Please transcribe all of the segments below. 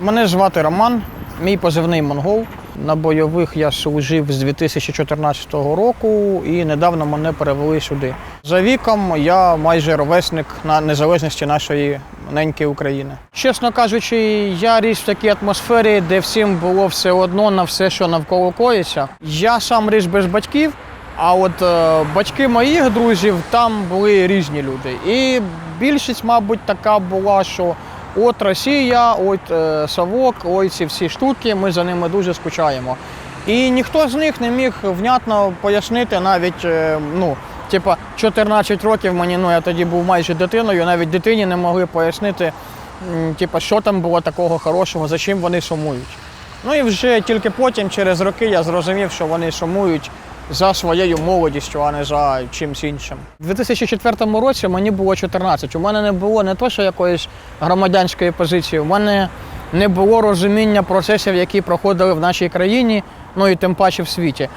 Мене звати Роман, мій позивний монгол. На бойових я служив з 2014 року і недавно мене перевели сюди. За віком я майже ровесник на незалежності нашої неньки України. Чесно кажучи, я ріс в такій атмосфері, де всім було все одно на все, що навколо коїться. Я сам ріс без батьків, а от е, батьки моїх друзів там були різні люди. І більшість, мабуть, така була, що от Росія, от е, Савок, ой ці всі штуки, ми за ними дуже скучаємо. І ніхто з них не міг внятно пояснити навіть, е, ну, типа, 14 років мені, ну я тоді був майже дитиною, навіть дитині не могли пояснити, типа, що там було такого хорошого, за чим вони сумують. Ну і вже тільки потім, через роки, я зрозумів, що вони сумують за своєю молодістю, а не за чимсь іншим. У 2004 році мені було 14. У мене не було не то, що якоїсь громадянської позиції, у мене не було розуміння процесів, які проходили в нашій країні, ну і тим паче в світі.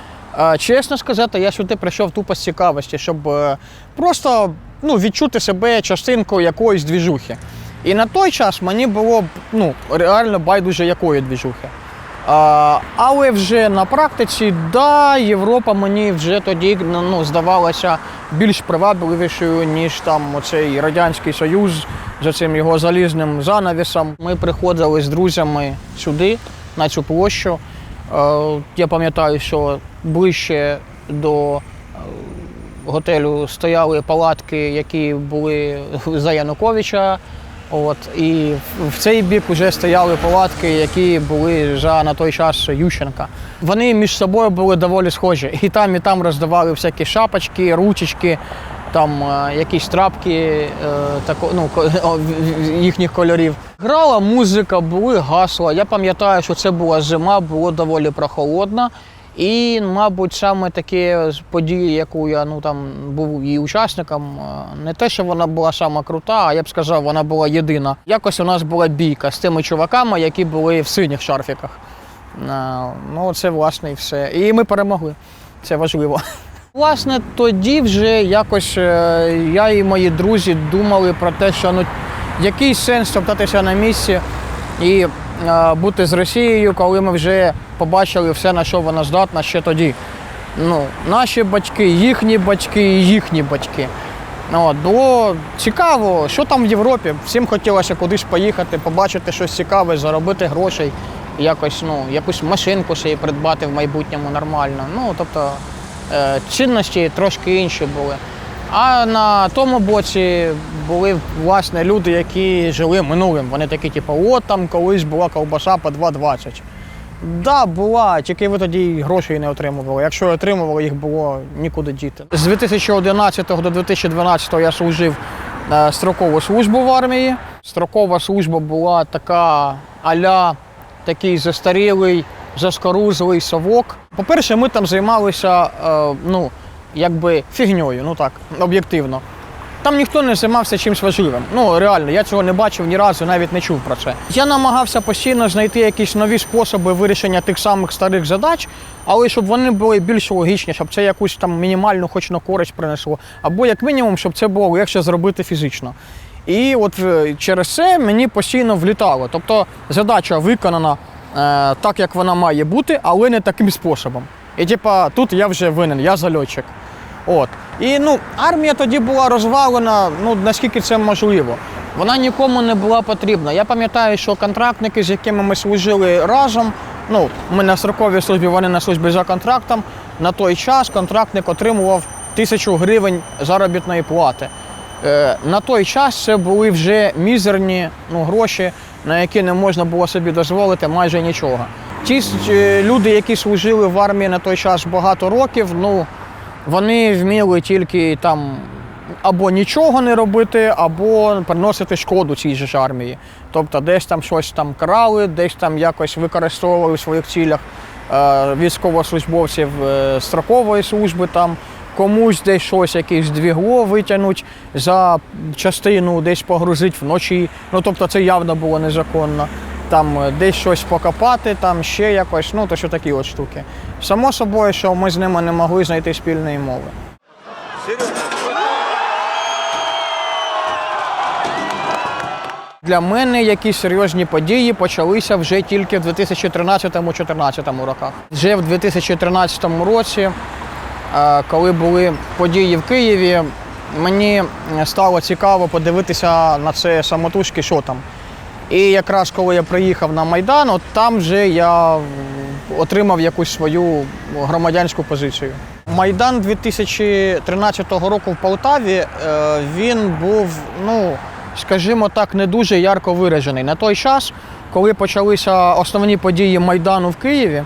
Чесно сказати, я сюди прийшов тупо з цікавості, щоб е, просто ну, відчути себе частинкою якоїсь двіжухи. І на той час мені було ну, реально байдуже якої двіжухи. Але вже на практиці, да, Європа мені вже тоді ну, здавалася більш привабливішою, ніж там оцей Радянський Союз за цим його залізним занавісом. Ми приходили з друзями сюди, на цю площу. Е, Я пам'ятаю, що ближче до е, готелю стояли палатки, які були за Януковича. От, і в цей бік вже стояли палатки, які були вже на той час Ющенка. Вони між собою були доволі схожі. І там, і там роздавали всякі шапочки, ручечки, там е, якісь трапки е, тако, ну, їхніх кольорів. Грала музика, були гасла. Я пам'ятаю, що це була зима, було доволі прохолодно. І, мабуть, саме такі події, яку я ну там був її учасником, е, не те, що вона була сама крута, а я б сказав, вона була єдина. Якось у нас була бійка з тими чуваками, які були в синіх шарфіках. Е, Ну, це власне і все. І ми перемогли. Це важливо. Власне, тоді вже якось е, я і мої друзі думали про те, що ну який сенс топтатися на місці і бути з Росією, коли ми вже побачили все, на що вона здатна ще тоді. Ну, наші батьки, їхні батьки і їхні батьки. Ну, От, було цікаво, що там в Європі. Всім хотілося кудись поїхати, побачити щось цікаве, заробити грошей, якось, ну, якусь машинку собі придбати в майбутньому нормально. Ну, тобто е, цінності трошки інші були. А на тому боці були власне люди, які жили минулим. Вони такі, типу, от там колись була ковбаса по 2,20. Да, була, тільки ви тоді грошей не отримували. Якщо отримували, їх було нікуди діти. З 2011 до 2012 я служив строкову службу в армії. Строкова служба була така аля такий застарілий, заскорузлий совок. По-перше, ми там займалися е, ну, якби фігньою, ну так, об'єктивно. Там ніхто не займався чимось важливим. Ну реально, я цього не бачив ні разу, навіть не чув про це. Я намагався постійно знайти якісь нові способи вирішення тих самих старих задач, але щоб вони були більш логічні, щоб це якусь там мінімальну хоч на користь принесло, або як мінімум, щоб це було легше зробити фізично. І от е, через це мені постійно влітало. Тобто задача виконана е, так, як вона має бути, але не таким способом. І типа тут я вже винен, я зальотчик. От. І ну, армія тоді була розвалена, ну наскільки це можливо. Вона нікому не була потрібна. Я пам'ятаю, що контрактники, з якими ми служили разом, ну, ми на строковій службі, вони на службі за контрактом. На той час контрактник отримував тисячу гривень заробітної плати. Е, на той час це були вже мізерні ну, гроші, на які не можна було собі дозволити майже нічого. Ті е, люди, які служили в армії на той час багато років, ну вони вміли тільки там або нічого не робити, або приносити шкоду цій же ж армії. Тобто десь там щось там крали, десь там якось використовували в своїх цілях е, військовослужбовців е, строкової служби там. Комусь десь щось, якесь двігло витягнуть за частину, десь погрузить вночі. Ну тобто це явно було незаконно. Там е, десь щось покопати, там ще якось, ну то що такі от штуки. Само собою, що ми з ними не могли знайти спільної мови. Для мене якісь серйозні події почалися вже тільки в 2013-2014 роках. Вже в 2013 році, е, коли були події в Києві, мені стало цікаво подивитися на це самотужки, що там. І якраз коли я приїхав на Майдан, от там вже я отримав якусь свою громадянську позицію. Майдан 2013 року в Полтаві е, він був, ну скажімо так, не дуже ярко виражений. На той час, коли почалися основні події Майдану в Києві,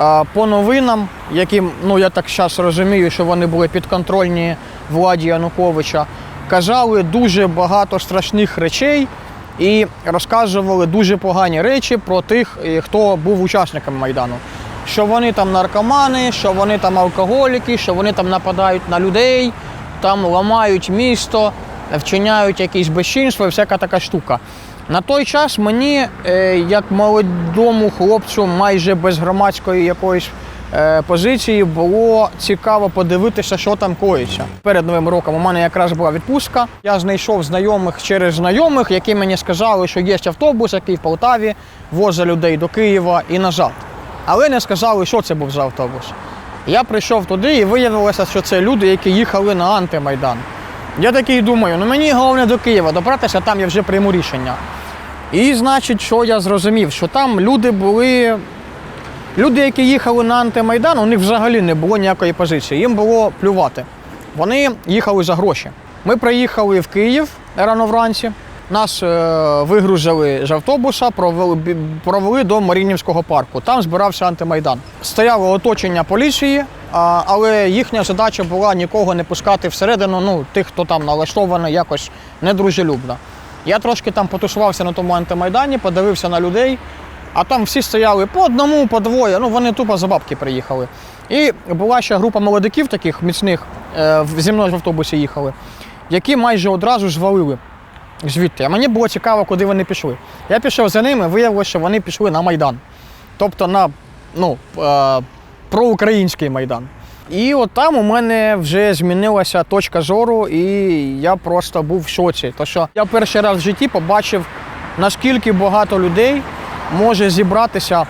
е, по новинам, які, ну я так зараз розумію, що вони були підконтрольні владі Януковича, казали дуже багато страшних речей і розказували дуже погані речі про тих, е, хто був учасниками Майдану. Що вони там наркомани, що вони там алкоголіки, що вони там нападають на людей, там ламають місто, вчиняють якісь безчинства і всяка така штука. На той час мені, е, як молодому хлопцю, майже без громадської якоїсь позиції, було цікаво подивитися, що там коїться. Перед новим роком у мене якраз була відпустка. Я знайшов знайомих через знайомих, які мені сказали, що є автобус, який в Полтаві возить людей до Києва і назад. Але не сказали, що це був за автобус. Я прийшов туди і виявилося, що це люди, які їхали на антимайдан. Я такий думаю, ну мені головне до Києва добратися, там я вже прийму рішення. І значить, що я зрозумів, що там люди були. Люди, які їхали на антимайдан, у них взагалі не було ніякої позиції. Їм було плювати. Вони їхали за гроші. Ми приїхали в Київ рано вранці. Нас е, вигрузили з автобуса, провели, провели до Марінівського парку. Там збирався антимайдан. Стояло оточення поліції, але їхня задача була нікого не пускати всередину, ну, тих, хто там налаштований якось недружелюбно. Я трошки там потусувався на тому антимайдані, подивився на людей, а там всі стояли по одному, по двоє. Ну вони тупо за бабки приїхали. І була ще група молодиків таких міцних, е, зі мною в автобусі їхали, які майже одразу звалили звідти. А мені було цікаво, куди вони пішли. Я пішов за ними, виявилося, що вони пішли на Майдан. Тобто на ну, е, проукраїнський Майдан. І от там у мене вже змінилася точка зору, і я просто був в шоці. То що я перший раз в житті побачив, наскільки багато людей може зібратися,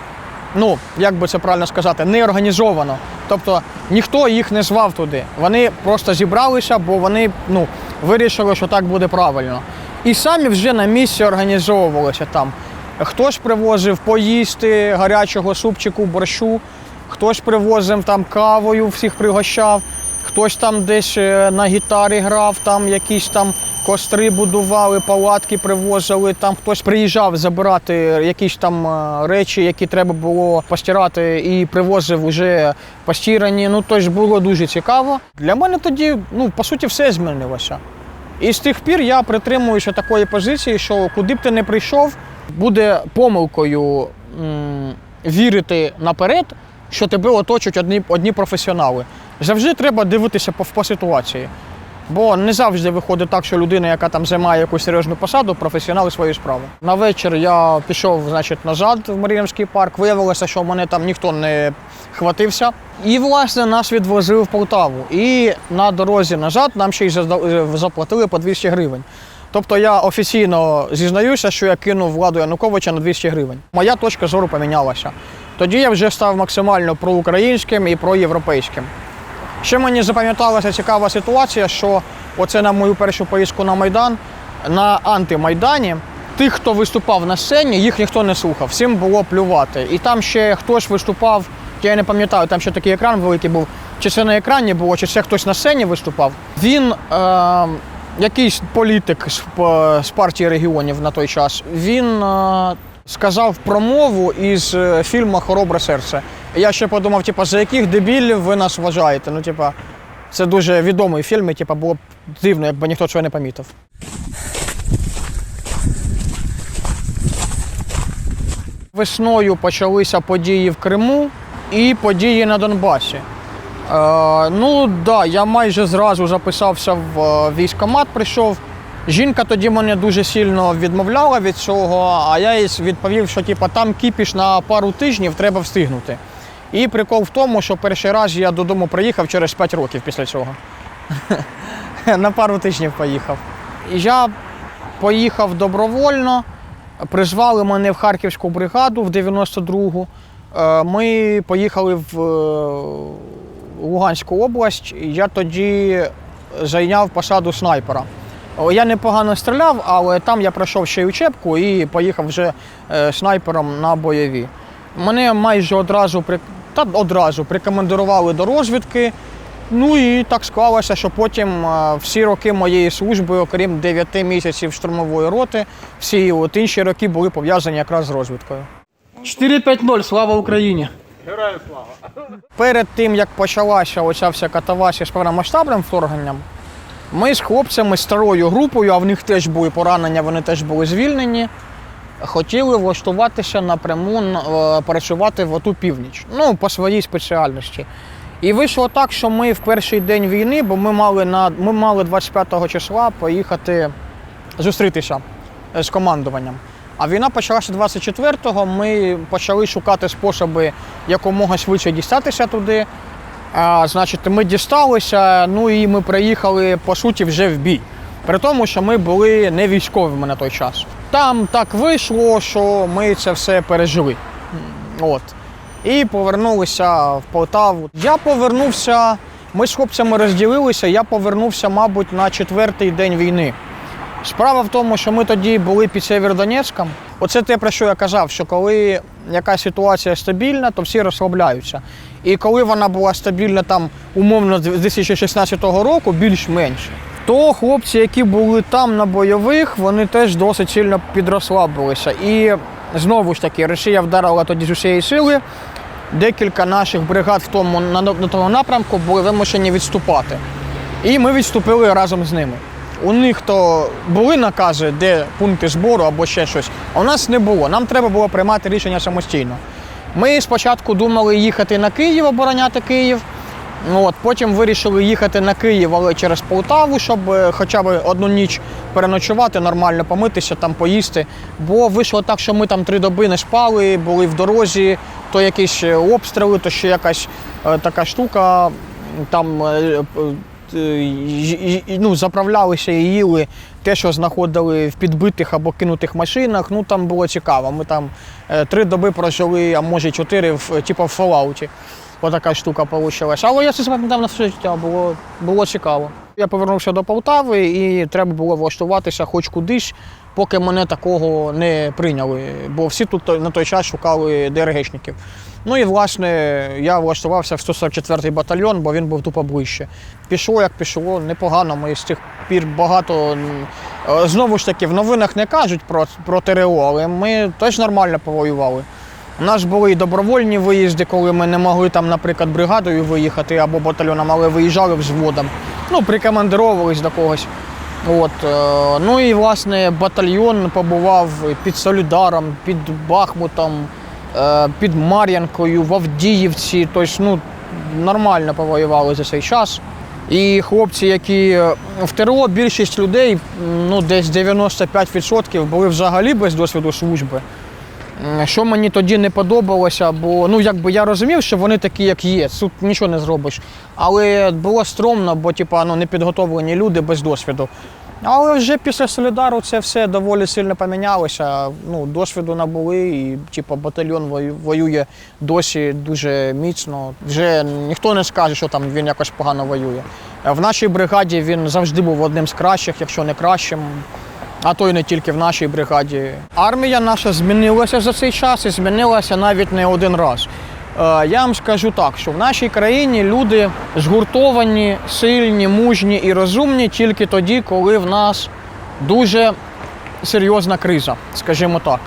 ну, як би це правильно сказати, неорганізовано. Тобто ніхто їх не звав туди. Вони просто зібралися, бо вони ну, вирішили, що так буде правильно. І самі вже на місці організовувалися там. Хтось привозив поїсти гарячого супчику, борщу, хтось привозив там кавою, всіх пригощав, хтось там десь е, на гітарі грав, там якісь там костри будували, палатки привозили, там хтось приїжджав забирати якісь там е, речі, які треба було постирати, і привозив уже постірані. Ну тож було дуже цікаво. Для мене тоді, ну по суті, все змінилося. І з тих пір я притримуюся такої позиції, що куди б ти не прийшов, буде помилкою м, вірити наперед, що тебе оточують одні, одні професіонали. Завжди треба дивитися по, по ситуації. Бо не завжди виходить так, що людина, яка там займає якусь серйозну посаду, професіонал своєї справи. На вечір я пішов значить, назад в Маріїнський парк. Виявилося, що мене там ніхто не хватився. І, власне, нас відвозили в Полтаву. І на дорозі назад нам ще й е, заплатили по 200 гривень. Тобто я офіційно зізнаюся, що я кинув владу Януковича на 200 гривень. Моя точка зору помінялася. Тоді я вже став максимально проукраїнським і проєвропейським. Ще мені запам'яталася цікава ситуація, що оце на мою першу поїздку на Майдан, на антимайдані, тих, хто виступав на сцені, їх ніхто не слухав, всім було плювати. І там ще хтось виступав, я не пам'ятаю, там ще такий екран великий був. Чи це на екрані було, чи це хтось на сцені виступав. Він, е, якийсь політик з, п- з партії регіонів на той час, він е, сказав промову із е, фільму Хоробре серце. Я ще подумав, типа, за яких дебілів ви нас вважаєте? Ну, типа, це дуже відомий фільм, і типа, було б дивно, якби ніхто цього не помітив. Весною почалися події в Криму і події на Донбасі. Е, ну да, я майже зразу записався в е, військкомат, прийшов. Жінка тоді мене дуже сильно відмовляла від цього, а я їй відповів, що типу, там кіпіш на пару тижнів треба встигнути. І прикол в тому, що перший раз я додому приїхав через 5 років після цього. на пару тижнів поїхав. Я поїхав добровольно, призвали мене в Харківську бригаду в 92-гу. Е, Ми поїхали в е, Луганську область. Я тоді зайняв посаду снайпера. Я непогано стріляв, але там я пройшов ще й учебку і поїхав вже е, снайпером на бойові. Мене майже одразу. Та одразу прикомандирували до розвідки. Ну і так склалося, що потім е, всі роки моєї служби, окрім 9 місяців штурмової роти, всі от інші роки були пов'язані якраз з розвідкою. 4-5-0, слава Україні! Перед тим, як почалася оця вся катавасія з повномасштабним вторгненням, ми з хлопцями, старою групою, а в них теж були поранення, вони теж були звільнені, хотіли влаштуватися напряму е, працювати в оту північ. Ну, по своїй спеціальності. І вийшло так, що ми в перший день війни, бо ми мали на ми мали 25 числа поїхати зустрітися е, з командуванням. А війна почалася 24-го. Ми почали шукати способи якомога швидше дістатися туди. А, значить, ми дісталися, ну і ми приїхали по суті вже в бій. При тому, що ми були не військовими на той час. Там так вийшло, що ми це все пережили. От. І повернулися в Полтаву. Я повернувся, ми з хлопцями розділилися, я повернувся, мабуть, на четвертий день війни. Справа в тому, що ми тоді були під Сєвєродонецьком. Оце те, про що я казав, що коли якась ситуація стабільна, то всі розслабляються. І коли вона була стабільна там умовно з 2016 року, більш-менш, то хлопці, які були там на бойових, вони теж досить сильно підрослабилися. І знову ж таки, Росія вдарила тоді з усієї сили. Декілька наших бригад в тому на, на тому напрямку були вимушені відступати. І ми відступили разом з ними. У них то були накази, де пункти збору або ще щось, а у нас не було. Нам треба було приймати рішення самостійно. Ми спочатку думали їхати на Київ, обороняти Київ. Ну, От, потім вирішили їхати на Київ, але через Полтаву, щоб е, хоча б одну ніч переночувати, нормально помитися, там поїсти. Бо вийшло так, що ми там три доби не спали, були в дорозі, то якісь е, обстріли, то ще якась е, така штука. Там е, е, й- ну, заправлялися і їли те, що знаходили в підбитих або кинутих машинах. Ну там було цікаво. Ми там е, три доби прожили, а може чотири, в, типу в фоллауті. Отака штука вийшла. Але я це запам'ятав на все життя, було, було цікаво. Я повернувся до Полтави і треба було влаштуватися хоч кудись, поки мене такого не прийняли. Бо всі тут на той час шукали ДРГшників. Ну і власне я влаштувався в 144-й батальйон, бо він був тупо ближче. Пішло, як пішло, непогано. Ми з тих пір багато е, знову ж таки в новинах не кажуть про, про ТРО, але ми теж нормально повоювали. У нас були і добровольні виїзди, коли ми не могли там, наприклад, бригадою виїхати або батальйоном, але виїжджали взводом. Ну, прикомандировувались до когось. От, е, ну і власне батальйон побував під Солідаром, під Бахмутом, е, під Мар'янкою, в Авдіївці. Тобто, ну, нормально повоювали за цей час. І хлопці, які е, в ТРО більшість людей, ну десь 95% були взагалі без досвіду служби. Що мені тоді не подобалося, бо ну якби я розумів, що вони такі, як є, тут нічого не зробиш. Але було стромно, бо типа ну не підготовлені люди без досвіду. Але вже після Солідару це все доволі сильно помінялося. Ну, досвіду набули, і типу, батальйон воює досі дуже міцно. Вже ніхто не скаже, що там він якось погано воює. В нашій бригаді він завжди був одним з кращих, якщо не кращим. А то й не тільки в нашій бригаді. Армія наша змінилася за цей час і змінилася навіть не один раз. Е, Я вам скажу так, що в нашій країні люди згуртовані, сильні, мужні і розумні тільки тоді, коли в нас дуже серйозна криза, скажімо так.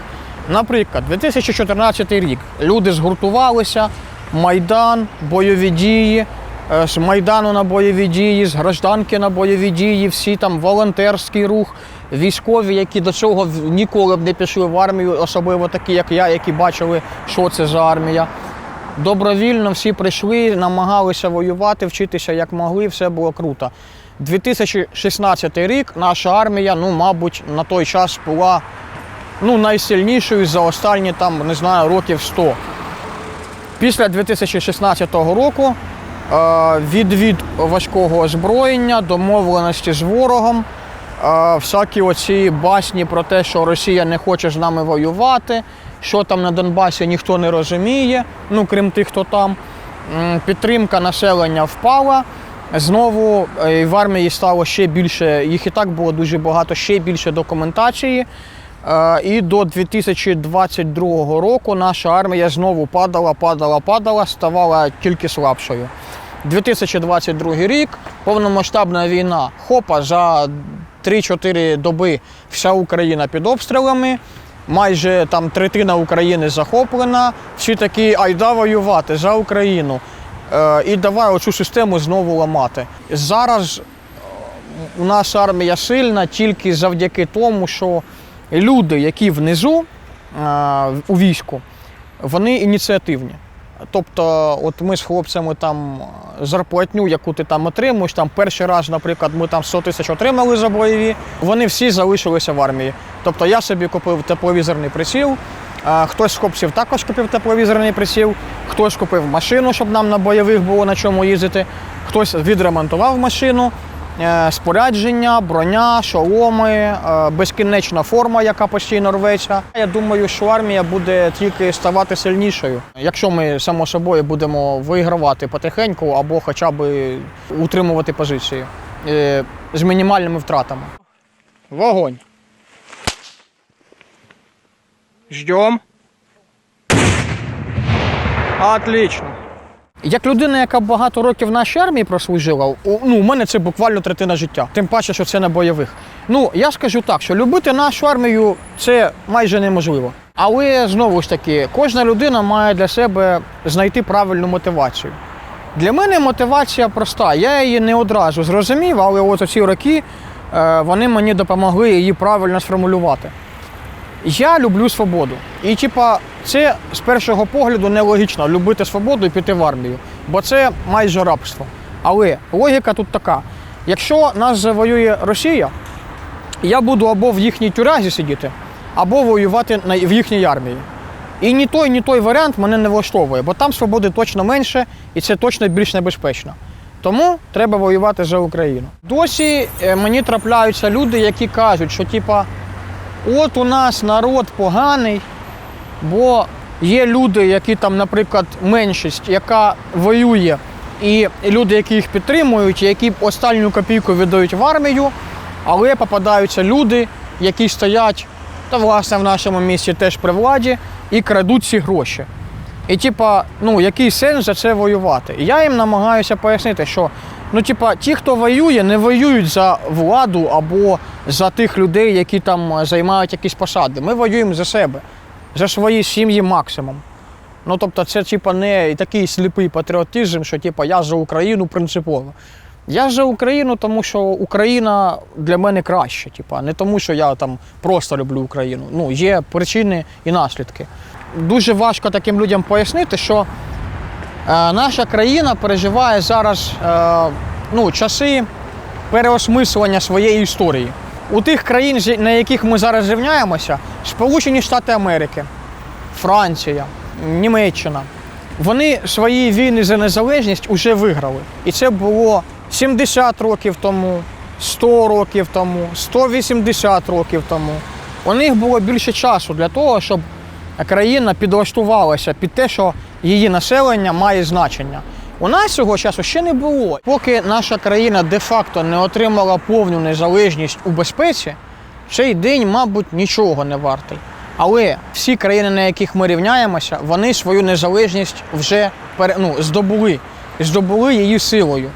Наприклад, 2014 рік люди згуртувалися, Майдан, бойові дії, е, з Майдану на бойові дії, з гражданки на бойові дії, всі там волонтерський рух, військові, які до цього ніколи б не пішли в армію, особливо такі, як я, які бачили, що це за армія. Добровільно всі прийшли, намагалися воювати, вчитися як могли, все було круто. 2016 рік наша армія, ну, мабуть, на той час була ну, найсильнішою за останні там, не знаю, років 100. Після 2016 року е, відвід важкого озброєння, домовленості з ворогом, всякі оці басні про те, що Росія не хоче з нами воювати, що там на Донбасі ніхто не розуміє, ну крім тих, хто там. Підтримка населення впала. Знову е, в армії стало ще більше, їх і так було дуже багато, ще більше документації. Е, І до 2022 року наша армія знову падала, падала, падала, ставала тільки слабшою. 2022 рік, повномасштабна війна. Хопа, за 3-4 доби вся Україна під обстрілами. Майже там третина України захоплена. Всі такі айда воювати за Україну. Е, і давай оцю систему знову ламати. Зараз у нас армія сильна тільки завдяки тому, що люди, які внизу е, у війську, вони ініціативні. Тобто, от ми з хлопцями там е, зарплатню, яку ти там отримуєш, там перший раз, наприклад, ми там 100 тисяч отримали за бойові, вони всі залишилися в армії. Тобто я собі купив тепловізорний приціл, а хтось з хлопців також купив тепловізорний приціл, хтось купив машину, щоб нам на бойових було на чому їздити, хтось відремонтував машину, е, спорядження, броня, шоломи, е, безкінечна форма, яка постійно рветься. Я думаю, що армія буде тільки ставати сильнішою, якщо ми само собою будемо вигравати потихеньку або хоча б утримувати позиції е, з мінімальними втратами. Вогонь. Ждем. Отлично. Як людина, яка багато років в нашій армії прослужила, у- ну, у мене це буквально третина життя. Тим паче, що це на бойових. Ну, я скажу так, що любити нашу армію це майже неможливо. Але знову ж таки, кожна людина має для себе знайти правильну мотивацію. Для мене мотивація проста. Я її не одразу зрозумів, але от ці роки е, вони мені допомогли її правильно сформулювати. Я люблю свободу. І, типа, це з першого погляду нелогічно любити свободу і піти в армію, бо це майже рабство. Але логіка тут така: якщо нас завоює Росія, я буду або в їхній тюрязі сидіти, або воювати в їхній армії. І ні той, ні той варіант мене не влаштовує, бо там свободи точно менше і це точно більш небезпечно. Тому треба воювати за Україну. Досі е, мені трапляються люди, які кажуть, що типа, от у нас народ поганий, бо є люди, які там, наприклад, меншість, яка воює, і люди, які їх підтримують, які останню копійку віддають в армію, але попадаються люди, які стоять, та власне в нашому місті теж при владі, і крадуть ці гроші. І, типа, ну, який сенс за це воювати? Я їм намагаюся пояснити, що ну, типа, ті, хто воює, не воюють за владу або за тих людей, які там е, займають якісь посади. Ми воюємо за себе, за свої сім'ї максимум. Ну, тобто, це типа не такий сліпий патріотизм, що типа я за Україну принципово. Я за Україну, тому що Україна для мене краще, типа, не тому, що я там просто люблю Україну. Ну, є причини і наслідки. Дуже важко таким людям пояснити, що наша країна переживає зараз е, ну, часи переосмислення своєї історії. У тих країн, на яких ми зараз рівняємося, Сполучені Штати Америки, Франція, Німеччина. Вони свої війни за незалежність вже виграли. І це було 70 років тому, 100 років тому, 180 років тому. У них було більше часу для того, щоб країна підлаштувалася під те, що її населення має значення. У нас цього часу ще не було. Поки наша країна де-факто не отримала повну незалежність у безпеці, цей день, мабуть, нічого не вартий. Але всі країни, на яких ми рівняємося, вони свою незалежність вже ну, здобули, здобули її силою.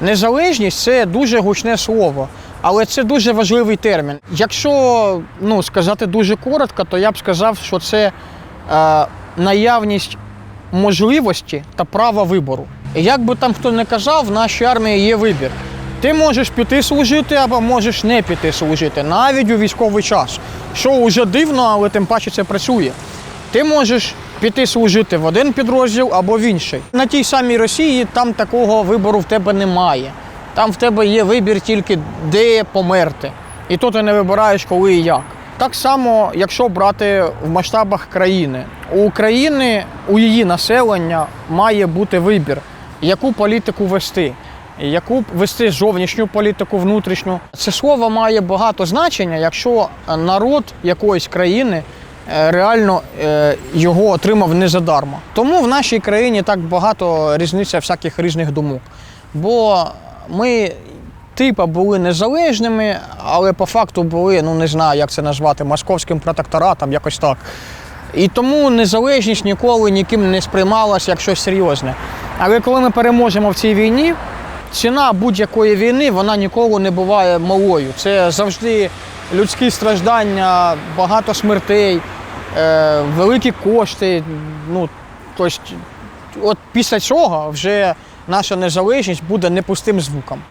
Незалежність це дуже гучне слово, але це дуже важливий термін. Якщо ну, сказати дуже коротко, то я б сказав, що це е, наявність можливості та права вибору. Як би там хто не казав, в нашій армії є вибір. Ти можеш піти служити або можеш не піти служити, навіть у військовий час. Що вже дивно, але тим паче це працює. Ти можеш піти служити в один підрозділ або в інший. На тій самій Росії там такого вибору в тебе немає. Там в тебе є вибір тільки де померти. І то ти не вибираєш, коли і як. Так само, якщо брати в масштабах країни, у України, у її населення має бути вибір, яку політику вести. яку вести зовнішню політику, внутрішню. Це слово має багато значення, якщо народ якоїсь країни е, реально е, його отримав не задарма. Тому в нашій країні так багато різниця всяких різних думок. Бо ми типа були незалежними, але по факту були, ну не знаю, як це назвати, московським протекторатом, якось так. І тому незалежність ніколи ніким не сприймалася як щось серйозне. Але коли ми переможемо в цій війні, ціна будь-якої війни вона ніколи не буває малою. Це завжди людські страждання, багато смертей, е, великі кошти. Ну, тобто, от після цього вже наша незалежність буде не пустим звуком.